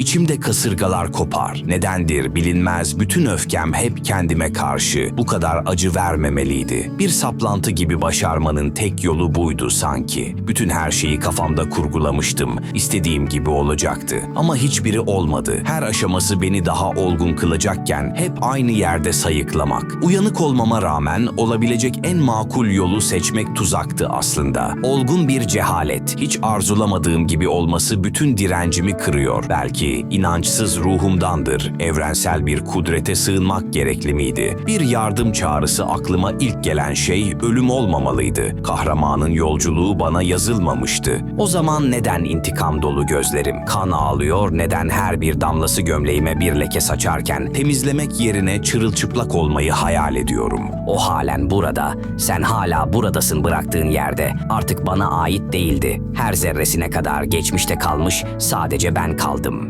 İçimde kasırgalar kopar. Nedendir bilinmez bütün öfkem hep kendime karşı. Bu kadar acı vermemeliydi. Bir saplantı gibi başarmanın tek yolu buydu sanki. Bütün her şeyi kafamda kurgulamıştım. İstediğim gibi olacaktı. Ama hiçbiri olmadı. Her aşaması beni daha olgun kılacakken hep aynı yerde sayıklamak. Uyanık olmama rağmen olabilecek en makul yolu seçmek tuzaktı aslında. Olgun bir cehalet. Hiç arzulamadığım gibi olması bütün direncimi kırıyor. Belki inançsız ruhumdandır. Evrensel bir kudrete sığınmak gerekli miydi? Bir yardım çağrısı aklıma ilk gelen şey ölüm olmamalıydı. Kahramanın yolculuğu bana yazılmamıştı. O zaman neden intikam dolu gözlerim? Kan ağlıyor, neden her bir damlası gömleğime bir leke saçarken temizlemek yerine çırılçıplak olmayı hayal ediyorum. O halen burada, sen hala buradasın bıraktığın yerde. Artık bana ait değildi. Her zerresine kadar geçmişte kalmış, sadece ben kaldım.